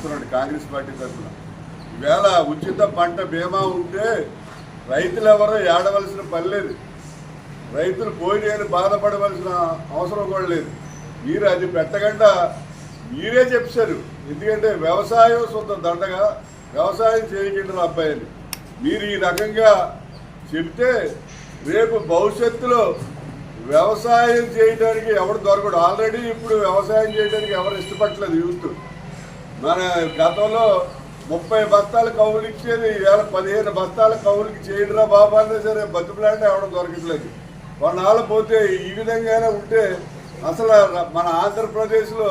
చెప్తున్నాడు కాంగ్రెస్ పార్టీ తరఫున. ఈవేళ ఉచిత పంట బీమా ఉంటే రైతులు ఎవరో ఏడవలసిన పని లేదు. రైతులు పోయిన బాధపడవలసిన అవసరం కూడా లేదు. మీరు అది పెట్టకుండా మీరే చెప్పారు. ఎందుకంటే వ్యవసాయం సొంత దండగా వ్యవసాయం చేయకుండా అబ్బాయిని మీరు ఈ రకంగా చెప్తే రేపు భవిష్యత్తులో వ్యవసాయం చేయడానికి ఎవరు దొరకడు. ఆల్రెడీ ఇప్పుడు వ్యవసాయం చేయడానికి ఎవరు ఇష్టపడలేదు యూత్. మన గతంలో ముప్పై బస్తాల కౌలు ఇచ్చేది ఈవేళ పదిహేను బస్తాల కౌలుకి చేయడరా బాబా అన్నా సరే బతుకులాంటి ఎవడం దొరకట్లేదు. కొన్నాళ్ళు పోతే ఈ విధంగానే ఉంటే అసలు మన ఆంధ్రప్రదేశ్లో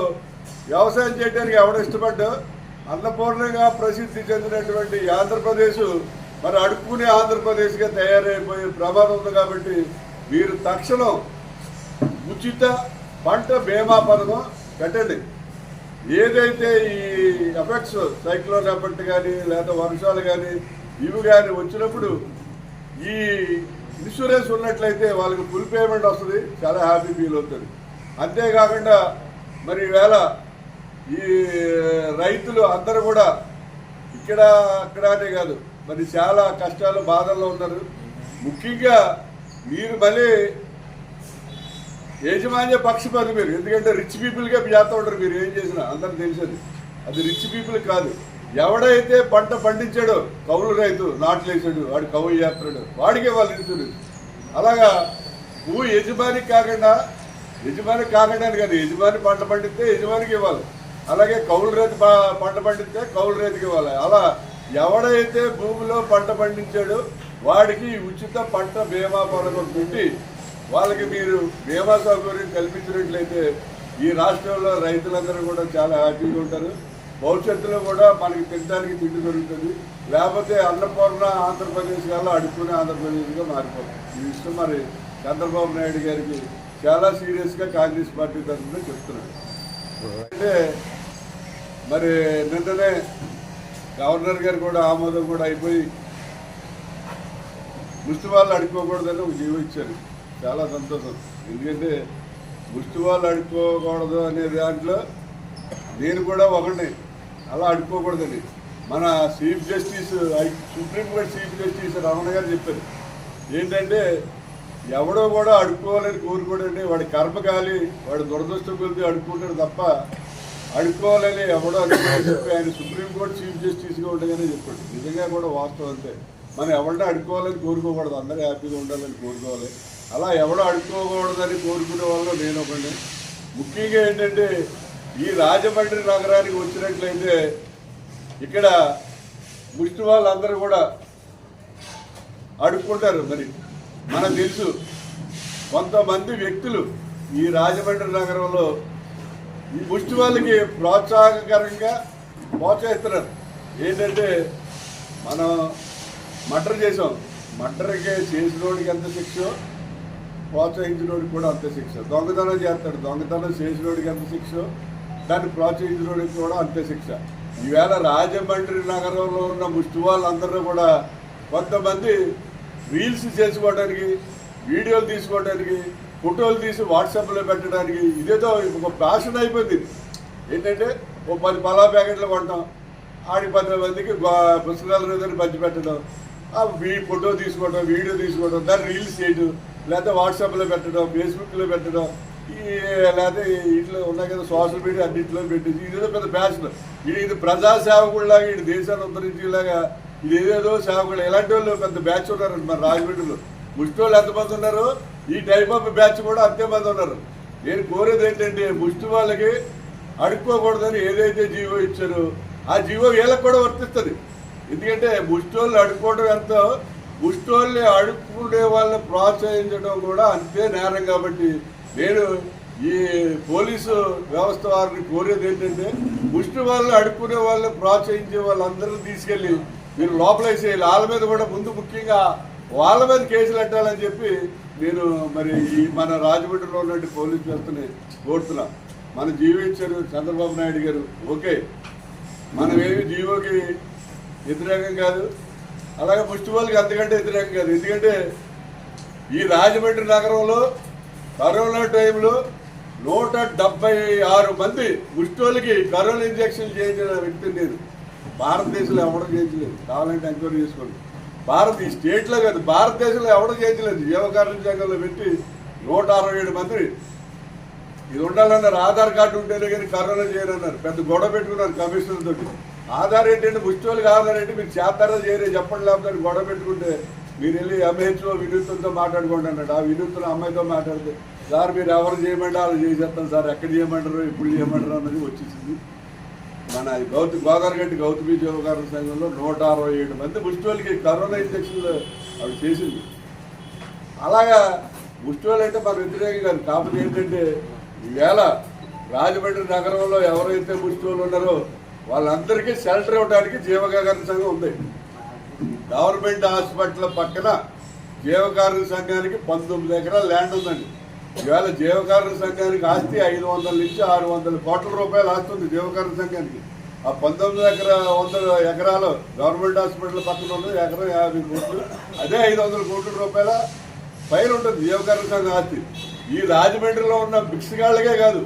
వ్యవసాయం చేయడానికి ఎవడ ఇష్టపడ్డా? అన్నపూర్ణంగా ప్రసిద్ధి చెందినటువంటి ఆంధ్రప్రదేశ్ మరి అడుక్కునే ఆంధ్రప్రదేశ్గా తయారైపోయే ప్రమాదం ఉంది కాబట్టి మీరు తక్షణం ఉచిత పంట బీమా పథకం పెట్టండి ఏదైతే ఈ ఎఫెక్ట్స్ సైక్లోన్ ఎఫెక్ట్ కానీ లేదా వర్షాలు కానీ ఇవి కానీ వచ్చినప్పుడు ఈ ఇన్సూరెన్స్ ఉన్నట్లయితే వాళ్ళకి ఫుల్ పేమెంట్ వస్తుంది చాలా హ్యాపీ ఫీల్ అవుతుంది అంతేకాకుండా మరి ఈవేళ ఈ రైతులు అందరూ కూడా ఇక్కడ అక్కడ అనే కాదు మరి చాలా కష్టాలు బాధల్లో ఉన్నారు. ముఖ్యంగా మీరు మళ్ళీ యజమాన్య పక్షపాతి మీరు. ఎందుకంటే రిచ్ పీపుల్గా చేస్తూ ఉంటారు మీరు ఏం చేసినా అందరికి తెలిసేది. అది రిచ్ పీపుల్ కాదు. ఎవడైతే పంట పండించాడో కౌలు రైతు నాట్లు వేసాడు వాడు కౌలు చేస్తున్నాడు వాడికే వాళ్ళు ఇన్సూరెన్స్ అలాగా భూ యజమానికి కాకుండా యజమాని కాకుండా అని కాదు. యజమాని పంట పండిస్తే యజమానికి ఇవ్వాలి. అలాగే కౌలు రైతు పంట పండిస్తే కౌలు రైతుకి ఇవ్వాలి. అలా ఎవడైతే భూమిలో పంట పండించాడో వాడికి ఉచిత పంట బీమా పథకం పెట్టి వాళ్ళకి మీరు బీమా సౌకర్యం కల్పించినట్లయితే ఈ రాష్ట్రంలో రైతులందరూ కూడా చాలా హ్యాపీగా ఉంటారు. భవిష్యత్తులో కూడా మనకి తినడానికి తిండి దొరుకుతుంది. లేకపోతే అన్నపూర్ణ ఆంధ్రప్రదేశ్ కల్లా అడుక్కునే ఆంధ్రప్రదేశ్గా మారిపోతుంది. ఈ విషయం మరి చంద్రబాబు నాయుడు గారికి చాలా సీరియస్గా కాంగ్రెస్ పార్టీ తరఫున చెప్తున్నాడు అంటే మరి నిన్ననే గవర్నర్ గారు కూడా ఆమోదం కూడా అయిపోయి ముష్టి వాళ్ళు అడుక్కోకూడదని ఒక జీవో ఇచ్చారు. చాలా సంతోషం. ఎందుకంటే ముష్టి వాళ్ళు అడుక్కోకూడదు అనే దాంట్లో నేను కూడా ఒకటి అలా అడుక్కోకూడదండి మన chief justice supreme court chief justice Ramana garu చెప్పారు. ఏంటంటే ఎవడో కూడా అడుక్కోవాలని కోరుకోడండి వాడి కర్మ కాలి వాడి దురదృష్టం కొలిది అడుక్కుంటాడు తప్ప అడుక్కోవాలని ఎవడో అనుకోని చెప్పి ఆయన సుప్రీంకోర్టు చీఫ్ జస్టిస్గా ఉండగానే చెప్పాడు. నిజంగా కూడా వాస్తవం అంతే. మనం ఎవరిని అడుక్కోవాలని కోరుకోకూడదు. అందరూ హ్యాపీగా ఉండాలని కోరుకోవాలి. అలా ఎవడో అడుక్కోకూడదని కోరుకునే వాళ్ళు నేను ఒకటి ముఖ్యంగా ఏంటంటే ఈ రాజమండ్రి నగరానికి వచ్చినట్లయితే ఇక్కడ ముష్టి వాళ్ళందరూ కూడా అడుక్కుంటారు మరి. మనకు తెలుసు కొంతమంది వ్యక్తులు ఈ రాజమండ్రి నగరంలో ఈ ముష్టి వాళ్ళకి ప్రోత్సాహకరంగా ప్రోత్సహిస్తున్నారు. ఏంటంటే మనం మటర్ చేసాం. మర్డర్కి చేసినోడికి ఎంత శిక్షో? ప్రోత్సహించినోడికి కూడా అంతే శిక్ష. దొంగతనం చేస్తాడు. దొంగతనం చేసినోడికి ఎంత శిక్ష? దాన్ని ప్రోత్సహించినోడికి కూడా అంతే శిక్ష. ఈవేళ రాజమండ్రి నగరంలో ఉన్న ముష్టి వాళ్ళందరూ కూడా కొంతమంది రీల్స్ చేసుకోవడానికి వీడియోలు తీసుకోవడానికి ఫోటోలు తీసి వాట్సాప్లో పెట్టడానికి ఇదేదో ఒక ఫ్యాషన్ అయిపోయింది. ఏంటంటే ఓ పది పలా ప్యాకెట్లు కొంటాం. ఆడి పది మందికి పుస్తకాల మీద పంచిపెట్టడం. పెట్టడం ఫోటో తీసుకోవడం వీడియో తీసుకోవడం దాన్ని రీల్స్ చేయడం లేకపోతే వాట్సాప్లో పెట్టడం ఫేస్బుక్లో పెట్టడం ఈ లేకపోతే ఇంట్లో ఉన్నాయి కదా సోషల్ మీడియా అన్నింటిలో పెట్టేసి ఇదేదో పెద్ద ఫ్యాషన్. ఇది ఇది ప్రజా సేవకుడిలాగా ఇది దేశాన్ని ఉద్ధరించేలాగా ఇది ఏదేదో సేవకులు ఇలాంటి వాళ్ళు పెద్ద బ్యాచ్ ఉన్నారండి మన రాజమండ్రిలో. ముష్టి వాళ్ళు ఎంతమంది ఉన్నారు ఈ టైప్ ఆఫ్ బ్యాచ్ కూడా అంతే మంది ఉన్నారు. నేను కోరేది ఏంటంటే ముష్టి వాళ్ళకి అడుక్కోకూడదని ఏదైతే జీవో ఇచ్చారో ఆ జీవో వీళ్ళకి కూడా వర్తిస్తుంది. ఎందుకంటే ముష్టోళ్ళు అడుక్కోవడం ఎంతో ముష్టోళ్ళని అడుక్కునే వాళ్ళని ప్రోత్సహించడం కూడా అంతే నేరం కాబట్టి నేను ఈ పోలీసు వ్యవస్థ వారిని కోరేది ఏంటంటే ముష్టి వాళ్ళని అడుక్కునే వాళ్ళని ప్రోత్సహించే వాళ్ళందరినీ తీసుకెళ్ళి మీరు లోపలేసేయాలి. వాళ్ళ మీద కూడా ముందు ముఖ్యంగా వాళ్ళ మీద కేసులు పెట్టాలని చెప్పి నేను మరి ఈ మన రాజమండ్రిలో ఉన్నట్టు పోలీస్ వ్యవస్థని కోరుతున్నా. మన జీవించారు చంద్రబాబు నాయుడు గారు. ఓకే. మనమేమి జీవోకి వ్యతిరేకం కాదు. అలాగే ముష్టి వాళ్ళకి అంతకంటే వ్యతిరేకం కాదు. ఎందుకంటే ఈ రాజమండ్రి నగరంలో కరోనా టైంలో నూట డెబ్బై ఆరు మంది ముష్టోళ్ళకి కరోనా ఇంజక్షన్ చేయించిన వ్యక్తి నేను భారతదేశంలో ఎవడం చేయించలేదు. కావాలంటే ఎంక్వైరీ చేసుకోండి. భారత ఈ స్టేట్లో కాదు భారతదేశంలో ఎవడం చేయించలేదు. జీవకారుణ సంఘంలో పెట్టి నూట అరవై ఏడు మంది ఇది ఉండాలన్నారు. ఆధార్ కార్డు ఉంటేనే కానీ కరోనా చేయాలన్నారు పెద్ద గొడవ పెట్టుకున్నారు కమిషనర్ తోటి ఆధార్ ఏంటంటే ముష్టోళ్ళకి ఆధార్ ఏంటి మీరు చేస్తారా చేయరే చెప్పండి లేకపోతే గొడవ పెట్టుకుంటే మీరు వెళ్ళి ఎంహెచ్ఓ వినూత్నంతో మాట్లాడుకోండి అన్నాడు. ఆ వినూత్న అమ్మాయితో మాట్లాడితే సార్ మీరు ఎవరు చేయమంటే వాళ్ళు చేసేస్తాం సార్ ఎక్కడ చేయమంటారు ఇప్పుడు చేయమంటారు అన్నది వచ్చేసింది. మన గౌతమి గోదావరిగడ్డి గౌతమి జీవకారుణ సంఘంలో నూట అరవై ఏడు మంది ముష్టివాళ్ళకి కరోనా ఇంజక్షన్లు అవి చేసింది. అలాగా ముష్టివాళ్ళు అంటే మన వ్యతిరేకం కాదు కాకపోతే ఏంటంటే ఈవేళ రాజమండ్రి నగరంలో ఎవరైతే ముష్టివాళ్ళు ఉన్నారో వాళ్ళందరికీ షెల్టర్ ఇవ్వడానికి జీవకారుణ సంఘం ఉంది. గవర్నమెంట్ హాస్పిటల్ పక్కన జీవకారుణ సంఘానికి పంతొమ్మిది ఎకరాల ల్యాండ్ ఉందండి. ఈవేళ జీవకారుణ సంఘానికి ఆస్తి ఐదు వందల నుంచి ఆరు వందల కోట్ల రూపాయలు ఆస్తి ఉంది జీవకారుణ సంఘానికి. ఆ పంతొమ్మిది ఎకరా వందల ఎకరాలు గవర్నమెంట్ హాస్పిటల్ పక్కన ఉన్నది ఎకరం యాభై కోట్లు అదే ఐదు వందల కోట్ల రూపాయల పైన ఉంటుంది జీవకారుణ సంఘం ఆస్తి. ఈ రాజమండ్రిలో ఉన్న బిక్స్గాళ్ళకే కాదు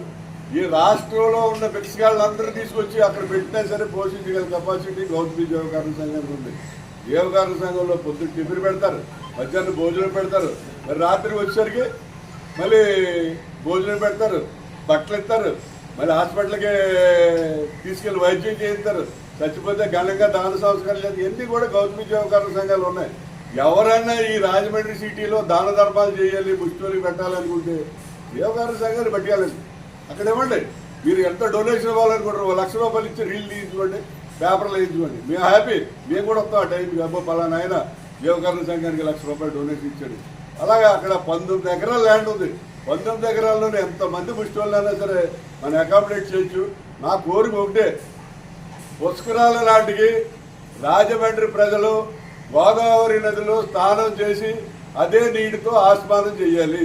ఈ రాష్ట్రంలో ఉన్న బిక్స్గాళ్ళందరూ తీసుకొచ్చి అక్కడ పెట్టినా సరే పోషించగల కెపాసిటీ గౌతమి జీవకారుణ సంఘానికి ఉంది. జీవకారుణ సంఘంలో పొద్దున్న టిఫిన్ పెడతారు మధ్యాహ్నం భోజనం పెడతారు మరి రాత్రి వచ్చేసరికి మళ్ళీ భోజనం పెడతారు బట్టలు ఇస్తారు మళ్ళీ హాస్పిటల్కి తీసుకెళ్ళి వైద్యం చేయిస్తారు. చచ్చిపోతే ఘనంగా దాన సంస్కారం లేదు ఇవన్నీ కూడా గౌతమి జీవకారుణ సంఘాలు ఉన్నాయి. ఎవరైనా ఈ రాజమండ్రి సిటీలో దాన ధర్మాలు చేయాలి ముష్టికి పెట్టాలనుకుంటే జీవకారుణ సంఘాలు పెట్టాలండి అక్కడ ఇవ్వండి. మీరు ఎంత డొనేషన్ ఇవ్వాలనుకుంటారు ఒక లక్ష రూపాయలు ఇచ్చి రీల్ తీయించుకోండి పేపర్లు వేయించుకోండి. మేము హ్యాపీ మేము కూడా వస్తాం ఆ టైంకి అబ్బో పలానా ఆయన జీవకరణ సంఘానికి లక్ష రూపాయలు డొనేషన్ ఇచ్చాడు. అలాగే అక్కడ పంతొమ్మిది ఎకరాల ల్యాండ్ ఉంది. పంతొమ్మిది ఎకరాల్లోనే ఎంతమంది ముష్టి వాళ్ళైనా సరే మనం అకామిడేట్ చేయొచ్చు. నా కోరిక ఒకటే. పుష్కరాల నాటికి రాజమండ్రి ప్రజలు గోదావరి నదిలో స్నానం చేసి అదే నీటితో ఆస్మానం చేయాలి.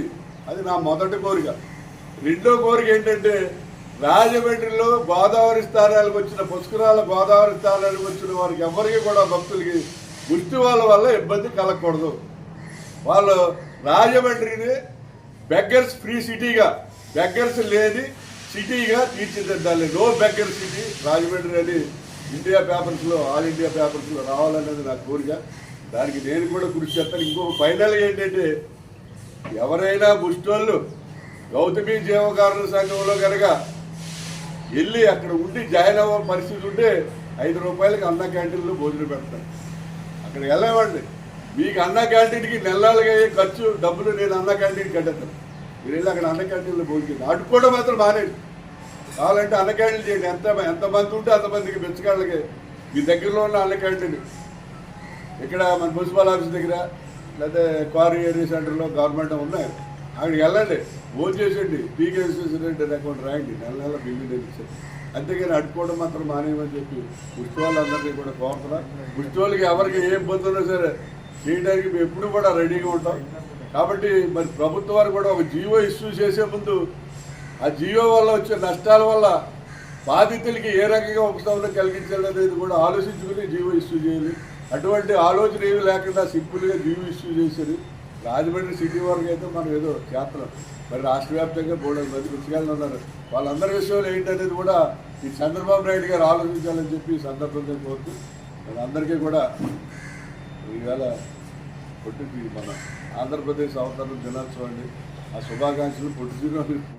అది నా మొదటి కోరిక. రెండో కోరిక ఏంటంటే రాజమండ్రిలో గోదావరి స్థానాలకు వచ్చిన పుష్కరాల గోదావరి స్థానాలకు వచ్చిన వారికి ఎవరికి కూడా భక్తులకి ముష్టి వాళ్ళ వల్ల ఇబ్బంది కలగకూడదు. వాళ్ళు రాజమండ్రిని బెగ్గర్స్ ఫ్రీ సిటీగా బెగ్గర్స్ లేని సిటీగా తీర్చిదిద్దాలి. నో బెగ్గర్ సిటీ రాజమండ్రి అని ఇండియా పేపర్స్లో ఆల్ ఇండియా పేపర్స్లో రావాలనేది నా కోరిక. దానికి నేను కూడా కృషి చేస్తాను. ఇంకొక ఫైనల్ ఏంటంటే ఎవరైనా ముష్టోళ్ళు గౌతమి జీవకారుణ సంఘంలో కనుక వెళ్ళి అక్కడ ఉండి జాయిన్ అవ్వ పరిస్థితి ఉంటే ఐదు రూపాయలకి అన్న క్యాంటీన్లో భోజనం పెడతాను అక్కడ వెళ్ళేవాడిని మీకు అన్న క్యాంటీన్కి నెలలుగా అయ్యే ఖర్చు డబ్బులు నేను అన్న క్యాంటీన్ కట్టేస్తాను మీరు వెళ్ళి అక్కడ అన్న క్యాంటీన్లో భోజనం అడుక్కోవడం మాత్రం మానేది కావాలంటే అన్న క్యాంటీన్ చేయండి. ఎంత ఎంతమంది ఉంటే అంతమందికి బెచ్చగాళ్ళకి మీ దగ్గరలో ఉన్న అన్న క్యాంటీన్. ఇక్కడ మన మున్సిపల్ ఆఫీస్ దగ్గర లేకపోతే క్వారీ ఏరియా సెంటర్లో గవర్నమెంట్ ఉన్నాయి. అక్కడికి వెళ్ళండి. ఫోన్ చేసేయండి. టీకేసీ అకౌంట్ రాయండి. నెల నెల బిల్లు తెచ్చారు అంతేగాని అడుకోవడం మాత్రం మానేయమని చెప్పి కుష్టి వాళ్ళందరినీ కూడా కోరుతున్నా కుష్టి వాళ్ళకి ఎవరికి ఏ ఇబ్బంది ఉన్నా సరే చేయడానికి మేము ఎప్పుడు కూడా రెడీగా ఉంటాం. కాబట్టి మరి ప్రభుత్వం వారు కూడా ఒక జియో ఇష్యూ చేసే ముందు ఆ జియో వల్ల వచ్చే నష్టాల వల్ల బాధితులకి ఏ రకంగా ఉపశమనం కలిగించాలి అనేది కూడా ఆలోచించుకుని జీవో ఇష్యూ చేయాలి. అటువంటి ఆలోచన ఏమి లేకుండా సింపుల్గా జీవో ఇష్యూ చేశారు రాజమండ్రి సిటీ వరకు అయితే మనం ఏదో చేస్తున్నాం మరి రాష్ట్ర వ్యాప్తంగా బోర్డు మంది పుస్తకాలు ఉన్నారు. వాళ్ళందరి విషయంలో ఏంటనేది కూడా ఈ చంద్రబాబు నాయుడు గారు ఆలోచించాలని చెప్పి ఈ సందర్భంగా కోరుతూ వాళ్ళందరికీ అందరికీ కూడా ఈవేళ పుట్టి మన ఆంధ్రప్రదేశ్ అవతరణ దినోత్సవం అండి ఆ శుభాకాంక్షలు పొట్టి